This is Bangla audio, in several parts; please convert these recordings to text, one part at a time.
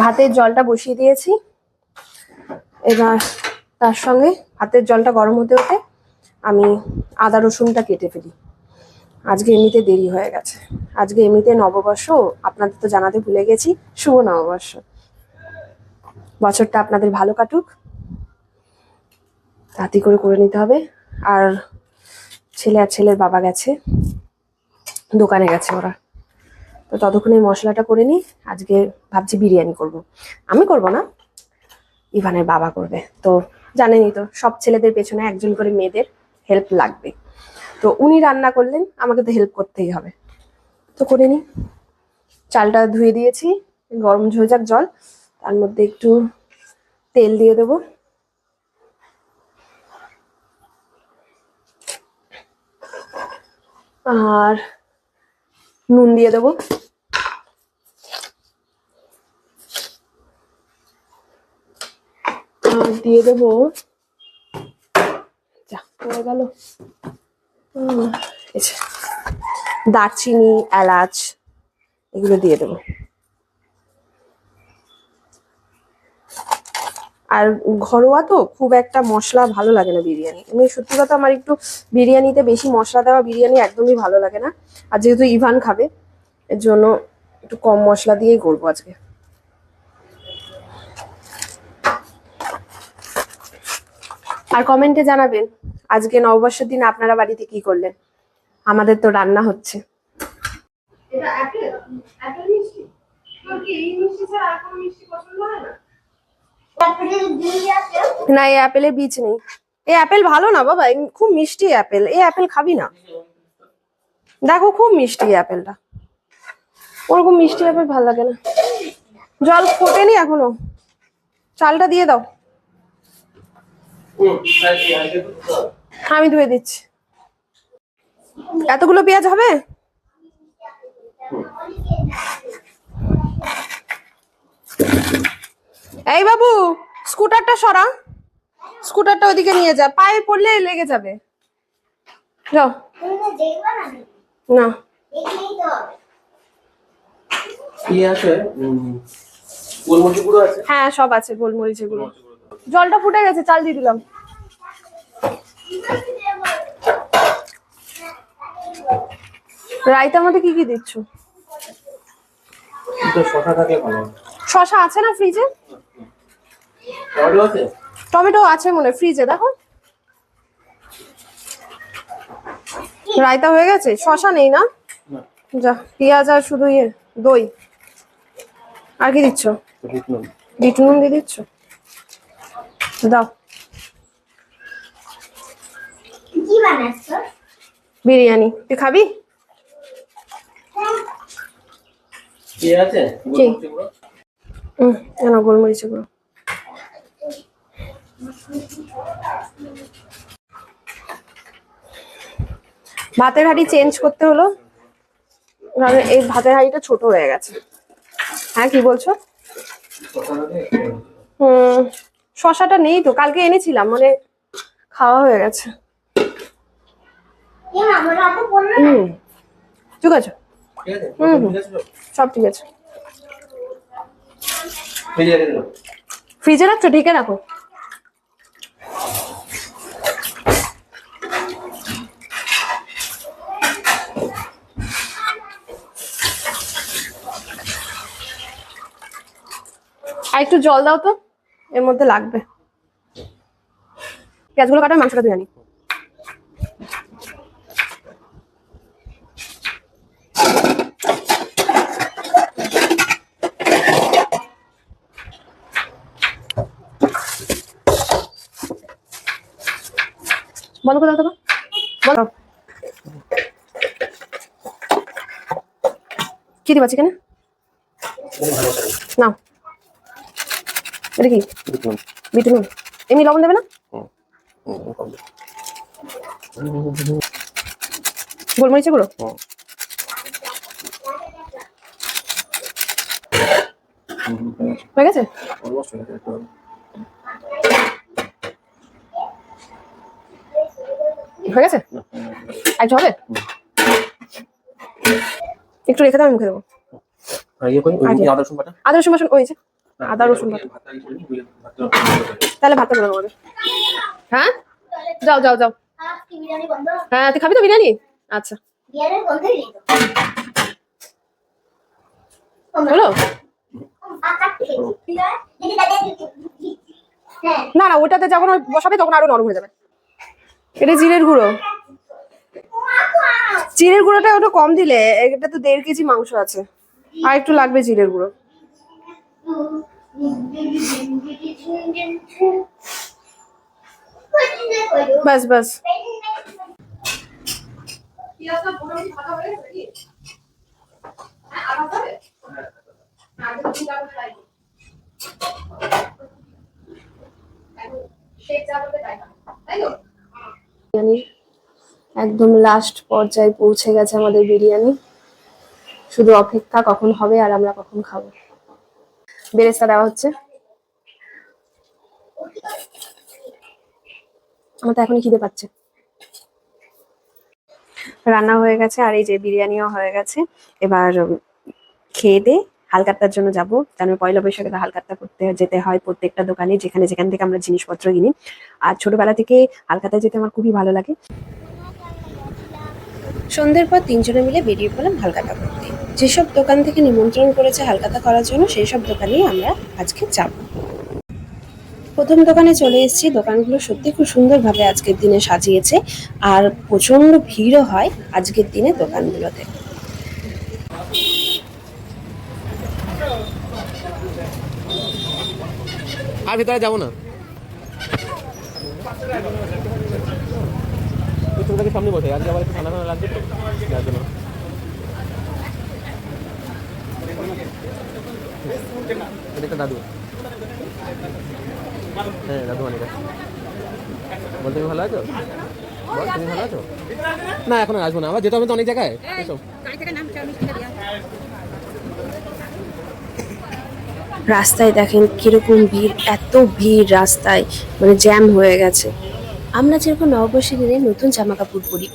ভাতের জলটা বসিয়ে দিয়েছি। এবার তার সঙ্গে ভাতের জলটা গরম হতে হতে আমি আদা রসুনটা কেটে ফেলি। আজকে এমনিতে দেরি হয়ে গেছে। আজকে এমনিতে নববর্ষ, আপনাদের তো জানাতে ভুলে গেছি, শুভ নববর্ষ। বছরটা আপনাদের ভালো কাটুক। তাড়াতাড়ি করে করে নিতে হবে। আর ছেলে আর ছেলের বাবা গেছে। দোকানে গেছে ওরা। তো ততক্ষণে মশলাটা করে নিই। আজকে ভাবছি বিরিয়ানি করব। আমি করব না, ইভানের বাবা করবে। তো জানেনই তো, সব ছেলেদের পেছনে একজন করে মেয়েদের হেল্প লাগবে। তো উনি রান্না করলেন, আমাকে তো হেল্প করতেই হবে। তো করে নিই। চালটা ধুয়ে দিয়েছি, গরম হয়ে যাক জল। তার মধ্যে একটু তেল দিয়ে দেবো। আর নুন দিয়ে দেবো। আর দিয়ে দেবো যা গেল। দারচিনি এলাচ এগুলো দিয়ে দেবো। আর ঘরোয়া তো খুব একটা মশলা ভালো লাগে না বিরিয়ানি। এমনি সত্যি কথা আমার একটু বিরিয়ানিতে বেশি মশলা দেওয়া বিরিয়ানি একদমই ভালো লাগে না। আর যেহেতু ইভান খাবে, এর জন্য একটু কম মশলা দিয়েই করব আজকে। আর কমেন্টে জানাবেন, আজকে নববর্ষের দিন আপনারা বাড়িতে কি করলেন? আমাদের তো রান্না হচ্ছে। এটা মিষ্টি? কি এই মিষ্টি ছাড়া আর কোনো মিষ্টি পছন্দ হয় না? না, এই অ্যাপেলের বীজ নেই। এই অ্যাপেল ভালো না বাবা খুব মিষ্টি অ্যাপেল। এই অ্যাপেল খাবি না। দেখো, খুব মিষ্টি অ্যাপেলটা। ওরকম মিষ্টি অ্যাপেল ভালো লাগে না। জল ফোটেনি এখনও। চালটা দিয়ে দাও। আমি ধুয়ে দিচ্ছি। এতগুলো পেঁয়াজ হবে? এই বাবু স্কুটারটা সরা স্কুটারটা ওদিকে নিয়ে যা পায়ে পড়লে লেগে যাবে। যাও। না। গুঁড়ো হ্যাঁ সব আছে গোলমরিচ এগুলো জলটা ফুটে গেছে চাল দিয়ে দিলাম। রায়তার মধ্যে কি কি দিচ্ছ। শশা আছে না ফ্রিজে টমেটো আছে? টমেটো আছে মনে হয় ফ্রিজে দেখো। রায়তা হয়ে গেছে? শশা নেই না? না। যা পেঁয়াজ আর শুধু ইয়ে দই। আর কি দিচ্ছ? বিট নুন দিয়ে দিচ্ছ? দাও। বিরিয়ানি। তুই খাবি? কি আছে? কি? গোলমরিচ গুঁড়ো হুম কেন গোলমরিচ গুঁড়ো ভাতের হাঁড়ি চেঞ্জ করতে হলো। কারণ এই ভাতের হাঁড়িটা ছোট হয়ে গেছে। হ্যাঁ কি বলছো? হুম শশাটা নেই তো কালকে এনেছিলাম মানে খাওয়া হয়ে গেছে। হুম ঠিক আছে। ঠিক হুম। ঠিক? সব ঠিক আছে। ফ্রিজে ফ্রিজে রাখছো? ঢেকে রাখো। আর একটু জল দাও তো এর মধ্যে লাগবে। পেঁয়াজগুলো কাটা মাংসটা ধুয়ে আনি বন্ধ করে দাও তো করো। কি দিবা চিকেনে? নাও। এটা কি? নয়। এমনি লবণ দেবে না? হুম, হুম, কম দাও। গোলমরিচে গুঁড়ো হয়ে গেছে। হয়ে গেছে, একটু হবে। হয়ে একটু রেখে দাও আমি মুখে দেবো। আর ইয়ে করি, ওই আগে। আদা রসুন বাটা। আদা রসুন বাসন ওই যে। আদা রসুন তাহলে ভাতটা করে নেব হ্যাঁ? যাও যাও যাও। হ্যাঁ তুই খাবি তো বিরিয়ানি? আচ্ছা। বিরিয়ানি বন্ধ দিলি তো হলো? পাকা খেয়েছি দেখি দাদা হ্যাঁ না না ওটাতে যখন ওই বসাবে তখন আরও নরম হয়ে যাবে। এটা জিরের গুঁড়ো। জিরের গুঁড়োটা ওটা কম দিলে এটা তো দেড় কেজি মাংস আছে। আর একটু লাগবে জিরের গুঁড়ো। বাস বাস। একদম লাস্ট পর্যায়ে পৌঁছে গেছে আমাদের বিরিয়ানি। শুধু অপেক্ষা কখন হবে আর আমরা কখন খাব। বেরেস্তা দেওয়া হচ্ছে। আমার তো এখনই খিদে পাচ্ছে। রান্না হয়ে গেছে, আর এই যে বিরিয়ানিও হয়ে গেছে। এবার খেয়ে দে, হালকাত্তার জন্য যাব। জানো পয়লা বৈশাখে হালকাত্তা করতে যেতে হয় প্রত্যেকটা দোকানে, যেখানে যেখান থেকে আমরা জিনিসপত্র কিনি। আর ছোটবেলা থেকে হালকাতায় যেতে আমার খুবই ভালো লাগে। সন্ধ্যের পর তিনজনে মিলে বেরিয়ে পড়লাম হালকাতা করতে। যেসব দোকান থেকে নিমন্ত্রণ করেছে হালকাতা করার জন্য সেই সব দোকানেই আমরা আজকে যাব। প্রথম দোকানে চলে এসেছি। দোকানগুলো সত্যি খুব সুন্দরভাবে আজকের দিনে সাজিয়েছে আর প্রচণ্ড ভিড়ও হয় আজকের দিনে দোকানগুলোতে। আর ভিতরে যাব না। তোমরা সামনে বসে আজকে আবার একটু ঠান্ডা ঠান্ডা লাগছে তো যার জন্য। এটা দাদু। হ্যাঁ দাদু অনেক আছে। বল তুমি ভালো আছো? বল তুমি ভালো আছো? না এখন আসব না। আবার যেতে হবে তো অনেক জায়গায়। এসব রাস্তায় দেখেন কীরকম ভিড় এত ভিড় রাস্তায় মানে জ্যাম হয়ে গেছে। আমরা যেরকম নববর্ষের দিনে নতুন জামা কাপড় পরি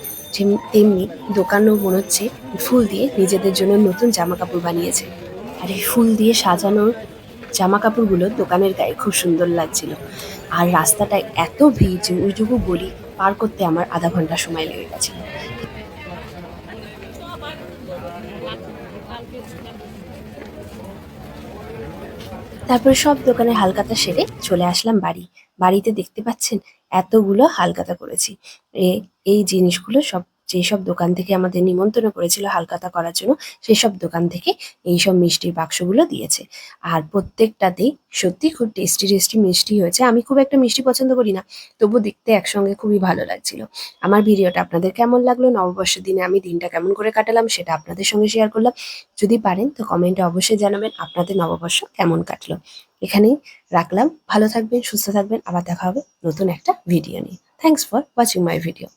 তেমনি দোকানও মনে হচ্ছে ফুল দিয়ে নিজেদের জন্য নতুন জামা কাপড় বানিয়েছে। আর এই ফুল দিয়ে সাজানোর জামা কাপড়গুলো দোকানের গায়ে খুব সুন্দর লাগছিল। আর রাস্তাটায় এত ভিড় যে ওইটুকু বলি, পার করতে আমার আধা ঘণ্টা সময় লেগে গেছিল। তারপরে সব দোকানে হালকাতা সেরে চলে আসলাম বাড়ি। বাড়িতে দেখতে পাচ্ছেন, এতগুলো হালকাতা করেছি। এই জিনিসগুলো সব যেসব দোকান থেকে আমাদের নিমন্ত্রণ করেছিল হালকাতা করার জন্য, সেসব দোকান থেকে এই সব মিষ্টির বাক্সগুলো দিয়েছে। আর প্রত্যেকটাতেই সত্যি খুব টেস্টি টেস্টি মিষ্টি হয়েছে। আমি খুব একটা মিষ্টি পছন্দ করি না, তবু দেখতে একসঙ্গে খুবই ভালো লাগছিল। আমার ভিডিওটা আপনাদের কেমন লাগল, নববর্ষের দিনে আমি দিনটা কেমন করে কাটালাম সেটা আপনাদের সঙ্গে শেয়ার করলাম। যদি পারেন তো কমেন্টে অবশ্যই জানাবেন আপনাদের নববর্ষ কেমন কাটলো। এখানেই রাখলাম। ভালো থাকবেন, সুস্থ থাকবেন। আবার দেখা হবে নতুন একটা ভিডিও নিয়ে। Thanks for watching my video